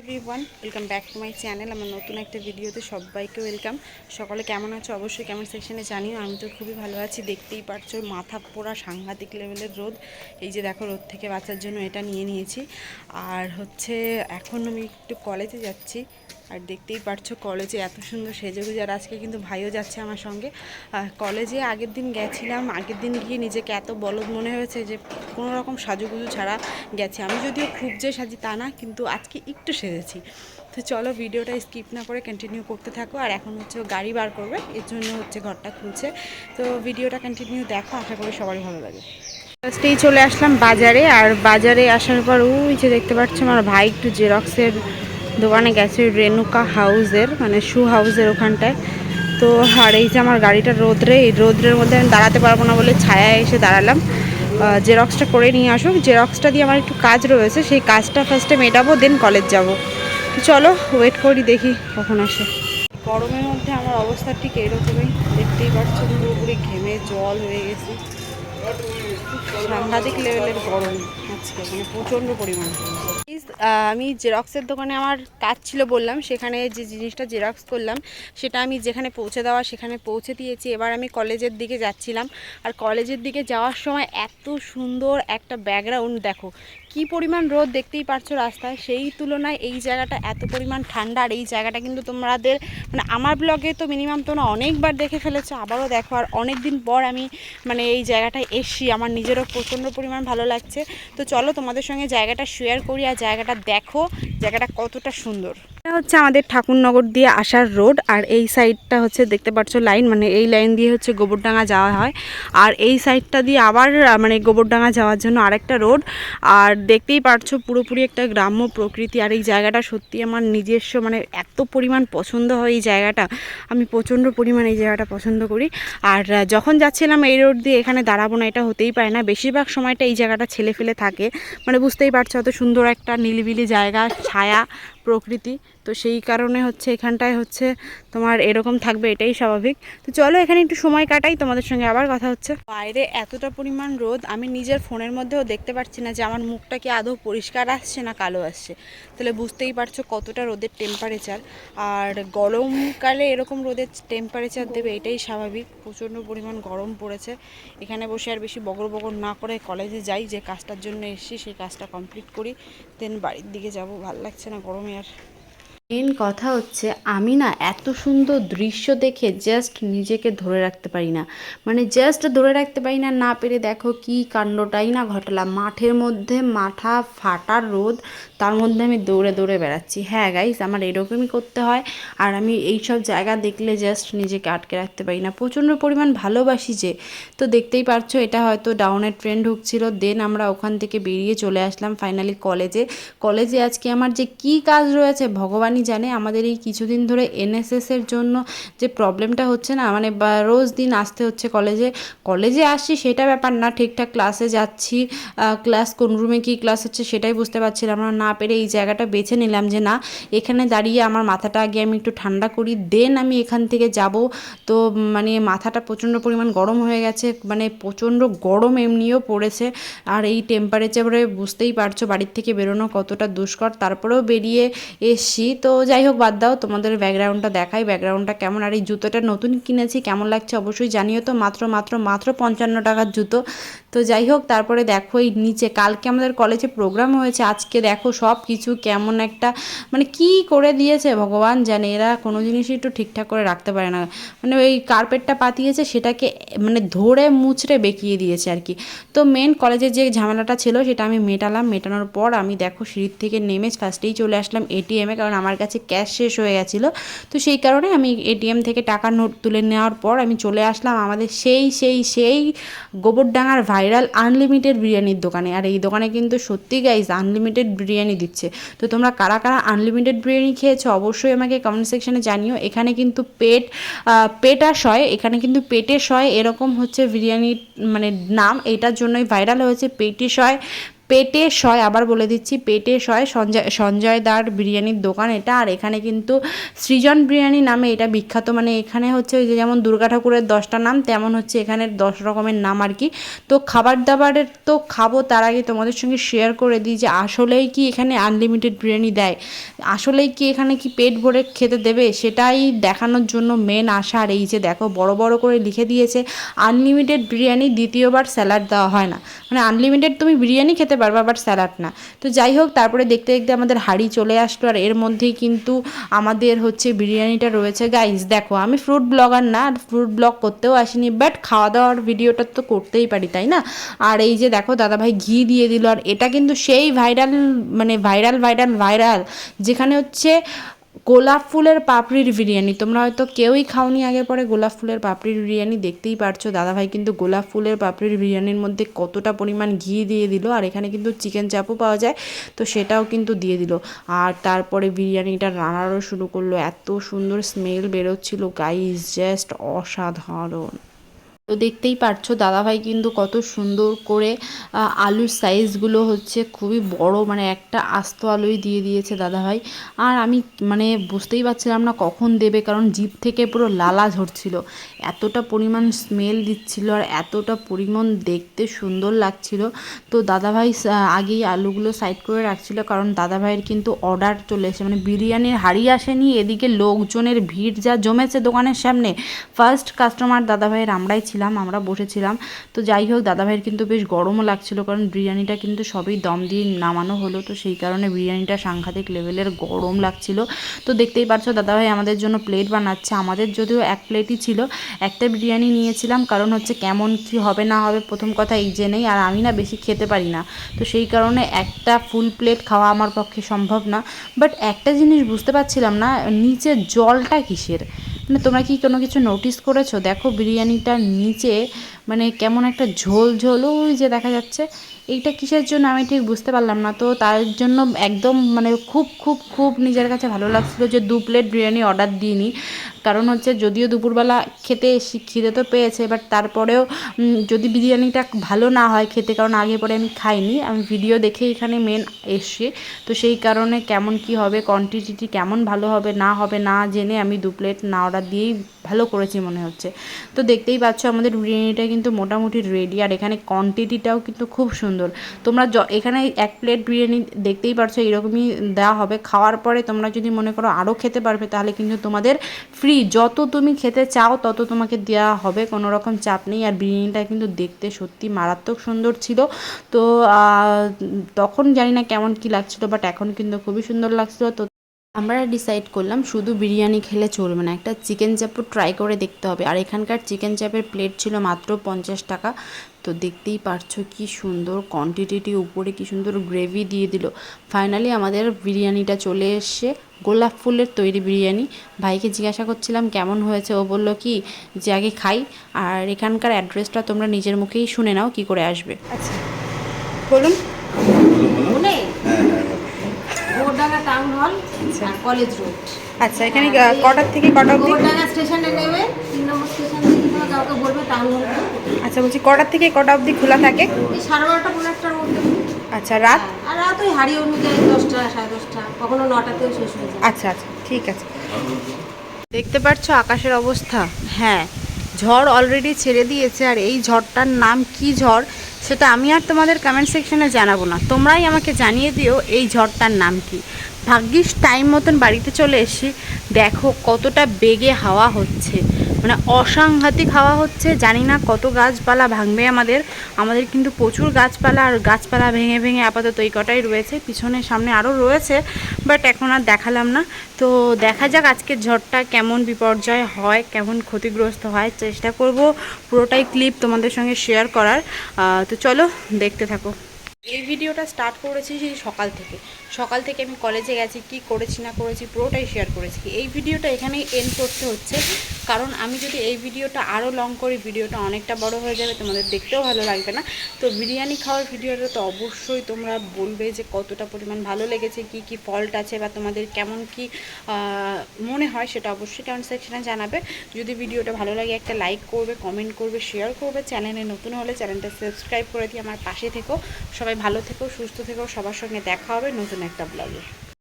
Everyone welcome back to my channel আমার নতুন একটা ভিডিওতে সবাইকে ওয়েলকাম সকালে কেমন আছো? অবশ্যই কেমন সেকশানে জানিও। আমি তো খুবই ভালো আছি। দেখতেই পারছ, মাথা পোড়া সাংঘাতিক লেভেলের রোদ। এই যে দেখো, রোদ থেকে বাঁচার জন্য এটা নিয়ে নিয়েছি। আর হচ্ছে, এখন আমি একটু কলেজে যাচ্ছি। আর দেখতেই পারছ কলেজে এত সুন্দর সেজেগুজে, আর আজকে কিন্তু ভাইও যাচ্ছে আমার সঙ্গে। কলেজে আগের দিন গেছিলাম, আগের দিন গিয়ে নিজেকে এত বলদ মনে হয়েছে যে কোনো রকম সাজুগুজু ছাড়া গেছি। আমি যদিও খুব যে সাজি তা না, কিন্তু আজকে একটু সেজেছি। তো চলো ভিডিওটা স্কিপ না করে কন্টিনিউ করতে থাকো। আর এখন হচ্ছে গাড়ি বার করবে, এর জন্য হচ্ছে ঘরটা খুলছে। তো ভিডিওটা কন্টিনিউ দেখো, আশা করি সবারই ভালো লাগে। ফার্স্টেই চলে আসলাম বাজারে, আর বাজারে আসার পর ওই যে দেখতে পাচ্ছ আমার ভাই একটু জেরক্সের দোকানে গেছে রেনুকা হাউসের মানে শু হাউসের ওখানটায়। তো আর এই যে আমার গাড়িটা রোদ্রে, এই রোদ্রের মধ্যে আমি দাঁড়াতে পারব না বলে ছায়ায় এসে দাঁড়ালাম। জেরক্সটা করে নিয়ে আসুক জেরক্সটা দিয়ে আমার একটু কাজ রয়েছে, সেই কাজটা ফার্স্টে মেটাবো দেন কলেজ যাব। চলো ওয়েট করি, দেখি কখন আসে। গরমের মধ্যে আমার অবস্থা ঠিক এরকমই। দেখতেই পাচ্ছ, পুরোপুরি ঘেমে জল হয়ে গেছি। সাংঘাতিক লেভেলের গরম আজকে মানে প্রচণ্ড পরিমাণ। আহ, আমি জেরক্সের দোকানে আমার কাজ ছিল বললাম সেখানে যে জিনিসটা জেরক্স করলাম সেটা আমি যেখানে পৌঁছে দেওয়া সেখানে পৌঁছে দিয়েছি। এবার আমি কলেজের দিকে যাচ্ছিলাম। আর কলেজের দিকে যাওয়ার সময় এত সুন্দর একটা ব্যাকগ্রাউন্ড দেখো কি পরিমাণ রোদ দেখতেই পারছ রাস্তায়? সেই তুলনায় এই জায়গাটা এত পরিমাণ ঠান্ডা আর এই জায়গাটা কিন্তু তোমাদের মানে আমার ব্লগে তো মিনিমাম তোমরা অনেকবার দেখে ফেলেছো, আবারও দেখো। আর অনেক দিন পর আমি মানে এই জায়গাটায় এসছি, আমার নিজেরও প্রচণ্ড পরিমাণ ভালো লাগছে। তো চলো তোমাদের সঙ্গে জায়গাটা শেয়ার করি আর জায়গাটা দেখো, জায়গাটা কতটা সুন্দর। এটা হচ্ছে আমাদের ঠাকুরনগর দিয়ে আসার রোড, আর এই সাইডটা হচ্ছে দেখতে পাচ্ছ লাইন মানে এই লাইন দিয়ে হচ্ছে গোবরডাঙ্গা যাওয়া হয়। আর এই সাইডটা দিয়ে আবার মানে গোবরডাঙ্গা যাওয়ার জন্য আরেকটা রোড আর দেখতেই পারছ, পুরোপুরি একটা গ্রাম্য প্রকৃতি। আর এই জায়গাটা সত্যি আমার নিজস্ব মানে এত পরিমাণ পছন্দ হয় এই জায়গাটা। আমি প্রচণ্ড পরিমাণ এই জায়গাটা পছন্দ করি। আর যখন যাচ্ছিলাম এই রোড দিয়ে, এখানে দাঁড়াবো না, এটা হতেই পারে না। বেশিরভাগ সময়টা এই জায়গাটা ছেলে ফেলে থাকে। মানে বুঝতেই পারছ অত সুন্দর একটা নিলিবিলি জায়গা, ছায়া প্রকৃতি। তো সেই কারণে হচ্ছে এখানটায় হচ্ছে তোমার এরকম থাকবে, এটাই স্বাভাবিক। তো চলো এখানে একটু সময় কাটাই, তোমাদের সঙ্গে আবার কথা হচ্ছে। বাইরে এতটা পরিমাণ রোদ, আমি নিজের ফোনের মধ্যেও দেখতে পাচ্ছি না যে আমার মুখটা কি আদৌ পরিষ্কার আসছে না কালো আসছে। তাহলে বুঝতেই পারছ কতটা রোদের টেম্পারেচার আর গরমকালে এরকম রোদের টেম্পারেচার দেবে, এটাই স্বাভাবিক। প্রচণ্ড পরিমাণ গরম পড়েছে। এখানে বসে আর বেশি বগর বগর না করে কলেজে যাই, যে কাজটার জন্য এসেছি, সেই কাজটা কমপ্লিট করি। দেন বাড়ির দিকে যাব। ভালো লাগছে না গরমে। আর মেন কথা হচ্ছে আমি না এত সুন্দর দৃশ্য দেখে জাস্ট নিজেকে ধরে রাখতে পারি না। মানে জাস্ট ধরে রাখতে পারি না না পেরে দেখো কি কাণ্ডটাই না ঘটালাম। মাঠের মধ্যে মাথা ফাটার রোদ, তার মধ্যে আমি দৌড়ে দৌড়ে বেড়াচ্ছি। হ্যাঁ গাইস আমার এরকমই করতে হয়। আর আমি এই সব জায়গা দেখলে জাস্ট নিজেকে আটকে রাখতে পারি না। প্রচণ্ড পরিমাণ ভালোবাসি যে। তো দেখতেই পারছ, এটা হয়তো ডাউনের ট্রেন ঢুকছিল। দেন আমরা ওখান থেকে বেরিয়ে চলে আসলাম ফাইনালি কলেজে কলেজে আজকে আমার যে কি কাজ রয়েছে, ভগবানই জানে আমাদের এই কিছুদিন ধরে এনএসএস এর জন্য যে প্রবলেমটা হচ্ছে না মানে রোজ দিন আসতে হচ্ছে কলেজে কলেজে আসছি সেটা ব্যাপার না, ঠিকঠাক ক্লাসে যাচ্ছি ক্লাস কোন রুমে কি ক্লাস হচ্ছে সেটাই বুঝতে পারছিলাম না না পেরে এই জায়গাটা বেছে নিলাম যে না, এখানে দাঁড়িয়ে আমার মাথাটা আগে আমি একটু ঠান্ডা করি দেন আমি এখান থেকে যাব। তো মানে মাথাটা প্রচণ্ড পরিমাণ গরম হয়ে গেছে মানে প্রচণ্ড গরম এমনিও পড়েছে, আর এই টেম্পারেচারে বুঝতেই পারছ বাড়ির থেকে বেরোনো কতটা দুষ্কর, তারপরেও বেরিয়ে এসছি। তো যাই হোক, বাদ দাও, তোমাদের ব্যাকগ্রাউন্ডটা দেখাই। ব্যাকগ্রাউন্ডটা কেমন? আর এই জুতোটা নতুন কিনেছি, কেমন লাগছে অবশ্যই জানিও তো। মাত্র মাত্র মাত্র পঞ্চান্ন টাকার জুতো। তো যাই হোক, তারপরে দেখো এই নিচে, কালকে আমাদের কলেজে প্রোগ্রাম হয়েছে, আজকে দেখো সব কিছু কেমন একটা মানে কি করে দিয়েছে ভগবান জানে, এরা কোনো জিনিসই একটু ঠিকঠাক করে রাখতে পারে না। মানে ওই কার্পেটটা পাতিয়েছে, সেটাকে মানে ধরে মুচড়ে বেঁকিয়ে দিয়েছে আর কি। তো মেন কলেজের যে ঝামেলাটা ছিল, সেটা আমি মেটালাম, মেটানোর পর আমি দেখো সিঁড়ির থেকে নেমে ফার্স্টেই চলে আসলাম এটিএমে কারণ আমার কাছে ক্যাশ শেষ হয়ে গেছিল। তো সেই কারণে আমি এটিএম থেকে টাকা নোট তুলে নেওয়ার পর আমি চলে আসলাম আমাদের সেই সেই সেই গোবরডাঙ্গার ভাইরাল আনলিমিটেড বিরিয়ানির দোকানে। আর এই দোকানে কিন্তু সত্যি গাইজ আনলিমিটেড বিরিয়ানি দিচ্ছে। তো তোমরা কারা কারা আনলিমিটেড বিরিয়ানি খেয়েছো অবশ্যই আমাকে কমেন্ট সেকশনে জানিও। এখানে কিন্তু পেট পেট পেটা শয় এখানে কিন্তু পেটে সয় এরকম হচ্ছে বিরিয়ানির মানে নাম। এটার জন্যই ভাইরাল হয়েছে পেটি সয়। পেটে শয় আবার বলে দিচ্ছি, পেটে শয় সঞ্জয় সঞ্জয় দার বিরিয়ানির দোকান এটা। আর এখানে কিন্তু সৃজন বিরিয়ানি নামে এটা বিখ্যাত। মানে এখানে হচ্ছে ওই যে যেমন দুর্গা ঠাকুরের দশটা নাম, তেমন হচ্ছে এখানে দশ রকমের নাম আর কি। তো খাবার দাবারের তো খাব, তার আগে তোমাদের সঙ্গে শেয়ার করে দিই যে আসলেই কি এখানে আনলিমিটেড বিরিয়ানি দেয়? আসলেই কি এখানে কি পেট ভরে খেতে দেবে? সেটাই দেখানোর জন্য মেন আশা। আর এই যে দেখো, বড় বড় করে লিখে দিয়েছে আনলিমিটেড বিরিয়ানি দ্বিতীয়বার স্যালাড দেওয়া হয় না। মানে আনলিমিটেড তুমি বিরিয়ানি খেতে পারবা আবার স্যালাড না। তো যাই হোক, তারপরে দেখতে দেখতে আমাদের হাড়ি চলে আসলো। আর এর মধ্যেই কিন্তু আমাদের হচ্ছে বিরিয়ানিটা রয়েছে। গাইস দেখো, আমি ফ্রুট ব্লগার না, আর ফ্রুট ব্লগ করতেও আসিনি বাট খাওয়া দাওয়ার ভিডিওটা তো করতেই পারি, তাই না? আর এই যে দেখো, দাদাভাই ঘি দিয়ে দিল। আর এটা কিন্তু সেই ভাইরাল মানে ভাইরাল ভাইরাল ভাইরাল যেখানে হচ্ছে গোলাপ ফুলের পাপড়ির বিরিয়ানি। তোমরা হয়তো কেউই খাওনি আগে পরে গোলাপ ফুলের পাপড়ির বিরিয়ানি, দেখতেই পারছ। দাদাভাই কিন্তু গোলাপ ফুলের পাপড়ির বিরিয়ানির মধ্যে কতটা পরিমাণ ঘি দিয়ে দিল, আর এখানে কিন্তু চিকেন চাপও পাওয়া যায়, তো সেটাও কিন্তু দিয়ে দিল। আর তারপরে বিরিয়ানিটা রান্নারও শুরু করল। এত সুন্দর স্মেল বেরোচ্ছিল গাইজ জাস্ট অসাধারণ। তো দেখতেই পারছ দাদাভাই কিন্তু কত সুন্দর করে আলুর সাইজগুলো হচ্ছে খুবই বড় মানে একটা আস্ত আলুই দিয়ে দিয়েছে দাদাভাই। আর আমি মানে বুঝতেই পারছিলাম না কখন দেবে, কারণ জিভ থেকে পুরো লালা ঝরছিল। এতটা পরিমাণ স্মেল দিচ্ছিল আর এতটা পরিমাণ দেখতে সুন্দর লাগছিল। তো দাদাভাই আগেই আলুগুলো সাইড করে রাখছিল, কারণ দাদাভাইয়ের কিন্তু অর্ডার চলে এসে মানে বিরিয়ানির হাড়ি আসেনি, এদিকে লোকজনের ভিড় যা জমেছে দোকানের সামনে। ফার্স্ট কাস্টমার দাদাভাইয়ের আমরাই ছিলাম। আমরা বসেছিলাম। তো যাই হোক, দাদাভাইয়ের কিন্তু বেশ গরমও লাগছিল, কারণ বিরিয়ানিটা কিন্তু সবই দম দিয়ে নামানো হলো। তো সেই কারণে বিরিয়ানিটা সাংঘাতিক লেভেলের গরম লাগছিল। তো দেখতেই পারছ দাদাভাই আমাদের জন্য প্লেট বানাচ্ছে। আমাদের যদিও এক প্লেটই ছিল, একটা বিরিয়ানি নিয়েছিলাম। কারণ হচ্ছে কেমন কি হবে না হবে, প্রথম কথা এই জেনেই। আর আমি না বেশি খেতে পারি না। তো সেই কারণে একটা ফুল প্লেট খাওয়া আমার পক্ষে সম্ভব না। বাট একটা জিনিস বুঝতে পারছিলাম না নিচে জলটা কিসের? মানে তোমরা কি কোনো কিছু নোটিস করেছ? দেখো বিরিয়ানিটার নিচে মানে কেমন একটা ঝোল ঝোল, ওই যে দেখা যাচ্ছে। এইটা কিসের জন্য আমি ঠিক বুঝতে পারলাম না। তো তার জন্য একদম মানে খুব খুব খুব নিজের কাছে ভালো লাগছিল যে দু প্লেট বিরিয়ানি অর্ডার দিইনি। কারণ হচ্ছে যদিও দুপুরবেলা খেতে এসি খিদে তো পেয়েছে বাট তারপরেও যদি বিরিয়ানিটা ভালো না হয় খেতে, কারণ আগে পরে আমি খাইনি, আমি ভিডিও দেখে এখানে মেন এসছি। তো সেই কারণে কেমন কি হবে কোয়ান্টিটি কেমন ভালো হবে, না হবে, না জেনে আমি দু প্লেট না অর্ডার দিয়েই ভালো করেছি মনে হচ্ছে। তো দেখতেই পাচ্ছ আমাদের বিরিয়ানিটা কিন্তু মোটামুটি রেডি আর এখানে কোয়ান্টিটিটাও কিন্তু খুব সুন্দর। তোমরা এখানে এক প্লেট বিরিয়ানি দেখতেই পারছ এরকমই দেওয়া হবে। খাওয়ার পরে তোমরা যদি মনে করো আরও খেতে পারবে, তাহলে কিন্তু তোমাদের ফ্রি যত তুমি খেতে চাও, তত তোমাকে দেওয়া হবে, কোনো রকম চাপ নেই। আর বিরিয়ানিটা কিন্তু দেখতে সত্যি মারাত্মক সুন্দর ছিল। তো তখন জানি না কেমন কি লাগছিল বাট এখন কিন্তু খুবই সুন্দর লাগছিল। তো আমরা ডিসাইড করলাম শুধু বিরিয়ানি খেলে চলবে না, একটা চিকেন চাপও ট্রাই করে দেখতে হবে। আর এখানকার চিকেন চাপের প্লেট ছিল মাত্র পঞ্চাশ টাকা। তো দেখতেই পারছ কি সুন্দর কোয়ান্টিটিটি উপরে কি সুন্দর গ্রেভি দিয়ে দিল। ফাইনালি আমাদের বিরিয়ানিটা চলে এসছে, গোলাপ ফুলের তৈরি বিরিয়ানি। ভাইকে জিজ্ঞাসা করছিলাম কেমন হয়েছে, ও বলল কি যে আগে খাই, আর এখানকার অ্যাড্রেসটা তোমরা নিজের মুখেই শুনে নাও কি করে আসবে। আচ্ছা বলুন মনে গোডাঙ্গা টাউন হল আর কলেজ রোড আচ্ছা এখানে কটার থেকে কটা অবধি? গোডাঙ্গা স্টেশনে নেবে তিন নম্বর স্টেশন থেকে কাউকে বলবে টাউন হল আচ্ছা বলছি কটার থেকে কটা অবধি খোলা থাকে? সাড়ে বারোটা পনেরো একটার মধ্যে। আচ্ছা রাত? আর রাত ওই হাড়ি অনুযায়ী দশটা সাড়ে দশটা কখনো নটাতেও শেষ হয়ে যায়। আচ্ছা আচ্ছা ঠিক আছে। দেখতে পাচ্ছ আকাশের অবস্থা? হ্যাঁ ঝড় অলরেডি ছেড়ে দিয়েছে আর এই ঝড়টার নাম কি ঝড়? সেটা আমি আর তোমাদের কমেন্ট সেকশনে জানাব না। তোমরাই আমাকে জানিয়ে দিও এই ঝড়টার নাম কি। ভাগ্যিস টাইম মতন বাড়িতে চলে এসে দেখো কতটা বেগে হাওয়া হচ্ছে। মানে অসাংঘাতিক হাওয়া হচ্ছে, জানি না কত গাছপালা ভাঙবে আমাদের। আমাদের কিন্তু প্রচুর গাছপালা আর গাছপালা ভেঙে ভেঙে আপাতত এই কটাই রয়েছে, পিছনে সামনে আরও রয়েছে বাট এখন আর দেখালাম না। তো দেখা যাক আজকের ঝড়টা কেমন বিপর্যয় হয়, কেমন ক্ষতিগ্রস্ত হয়, চেষ্টা করব পুরোটাই ক্লিপ তোমাদের সঙ্গে শেয়ার করার। তো চলো, দেখতে থাকো। এই ভিডিওটা স্টার্ট করেছি সেই সকাল থেকে। সকাল থেকে আমি কলেজে গেছি, কি করেছি, না করেছি, পুরোটাই শেয়ার করেছি। এই ভিডিওটা এখানেই এন্ড করতে হচ্ছে। কারণ আমি যদি এই ভিডিওটা আরও লং করি, ভিডিওটা অনেকটা বড় হয়ে যাবে, তোমাদের দেখতেও ভালো লাগবে না। তো বিরিয়ানি খাওয়ার ভিডিওটা তো অবশ্যই তোমরা বলবে যে কতটা পরিমাণ ভালো লেগেছে, কি কি ফল্ট আছে বা তোমাদের কেমন কি মনে হয় সেটা অবশ্যই কমেন্ট সেকশনে জানাবে। যদি ভিডিওটা ভালো লাগে, একটা লাইক করবে কমেন্ট করবে শেয়ার করবে চ্যানেলে নতুন হলে চ্যানেলটা সাবস্ক্রাইব করে দিয়ে আমার পাশে থেকো। সবাই ভালো থেকো সুস্থ থেকো। সবার সঙ্গে দেখা হবে নতুন একটা ব্লগে